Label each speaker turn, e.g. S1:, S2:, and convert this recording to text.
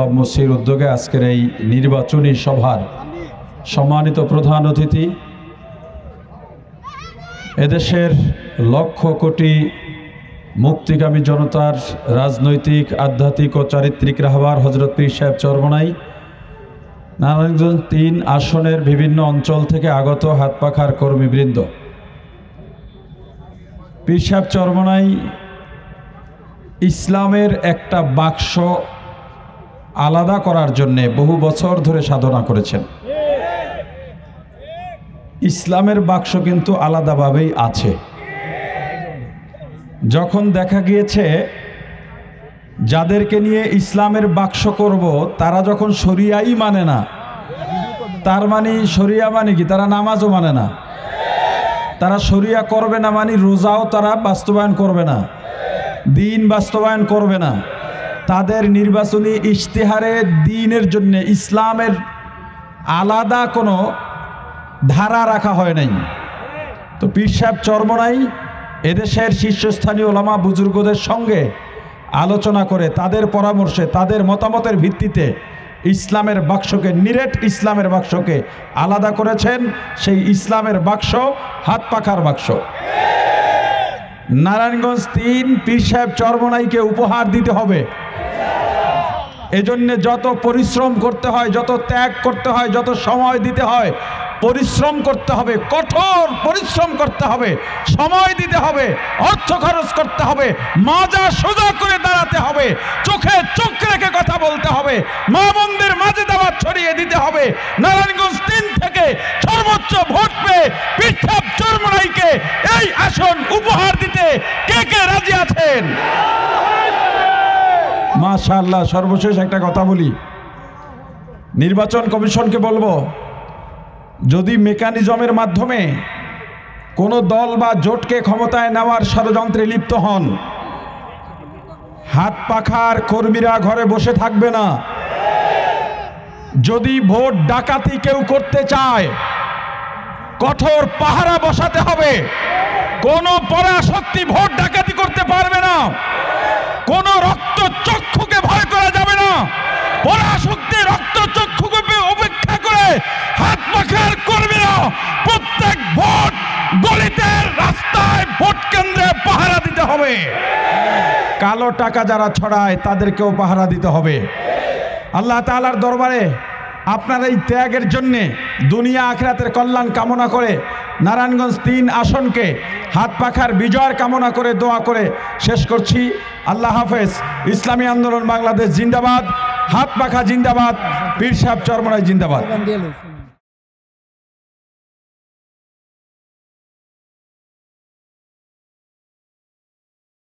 S1: Club মসির উদ্যোগে আজকের এই নির্বাচনী সভার সম্মানিত প্রধান অতিথি। এদেশের লক্ষ কোটি মুক্তিকামী জনতার রাজনৈতিক, আধ্যাত্মিক ও চারিত্রিক রাহবার হজরত পীর সাহেব চরমনাই নারায়ণগঞ্জ তিন আসনের বিভিন্ন অঞ্চল থেকে আগত হাত পাখার কর্মীবৃন্দ। পীর সাহেব চরমনাই, ইসলামের একটা বাক্স আলাদা করার জন্যে বহু বছর ধরে সাধনা করেছেন। ইসলামের বাক্স কিন্তু আলাদাভাবেই আছে। যখন দেখা গিয়েছে, যাদেরকে নিয়ে ইসলামের বাক্স করব, তারা যখন শরিয়াই মানে না, তার মানে শরিয়া মানে কি? তারা নামাজও মানে না। তারা শরিয়া করবে না মানে রোজাও তারা বাস্তবায়ন করবে না। দিন বাস্তবায়ন করবে না। তাদের নির্বাচনী ইশতেহারে দিনের জন্য ইসলামের আলাদা কোনো ধারা রাখা হয় নাই। তো পীর সাহেব চর্মনাই এদেশের শীর্ষস্থানীয় ওলামা বুজুর্গদের সঙ্গে আলোচনা করে তাদের পরামর্শে, তাদের মতামতের ভিত্তিতে ইসলামের বাক্সকে, নিরেট ইসলামের বাক্সকে আলাদা করেছেন সেই ইসলামের বাক্স, হাত পাখার বাক্স। নারায়ণগঞ্জ তিন, পীর সাহেব চর্মনাইকে উপহার দিতে হবে। এজন্য যত পরিশ্রম করতে হয়, যত ত্যাগ করতে হয়, যত সময় দিতে হয়, পরিশ্রম করতে হবে, কঠোর পরিশ্রম করতে হবে, সময় দিতে হবে, অর্থ খরচ করতে হবে, মাজা সোজা করে দাঁড়াতে হবে, চোখে চোখ রেখে কথা বলতে হবে, মা মন্দির মাঝে দাবাত ছড়িয়ে দিতে হবে, নারায়ণগঞ্জ তিন থেকে সর্বোচ্চ ভোট পেয়ে পিঠাপ চরমনাইকে এই আসন উপহার দিতে কে কে রাজি আছেন? মাশাআল্লাহ, সর্বশেষ একটা কথা বলি। নির্বাচন কমিশনকে বলব, যদি মেকানিজমের মাধ্যমে কোনো দল বা জোটকে ক্ষমতায় নেওয়ার ষড়যন্ত্রে লিপ্ত হন, হাত পাখার কর্মীরা ঘরে বসে থাকবে না। যদি ভোট ডাকাতি কেউ করতে চায়, কঠোর পাহারা বসাতে হবে। কোনো পরাশক্তি ভোট ডাকাতি করতে পারবে না। কোন রক্ত চক্ষুকে হবে। কালো টাকা যারা ছড়ায়, তাদেরকেও পাহারা দিতে হবে। আল্লাহ তালার দরবারে আপনার এই ত্যাগের জন্যে দুনিয়া আখরাতের কল্যাণ কামনা করে নারায়ণগঞ্জ তিন আসনকে হাত পাখার বিজয়ের কামনা করে দোয়া করে শেষ করছি। আল্লাহ হাফেজ, ইসলামী আন্দোলন বাংলাদেশ জিন্দাবাদ, হাত পাখা জিন্দাবাদ, পীর সাহেব চরমরাই জিন্দাবাদ।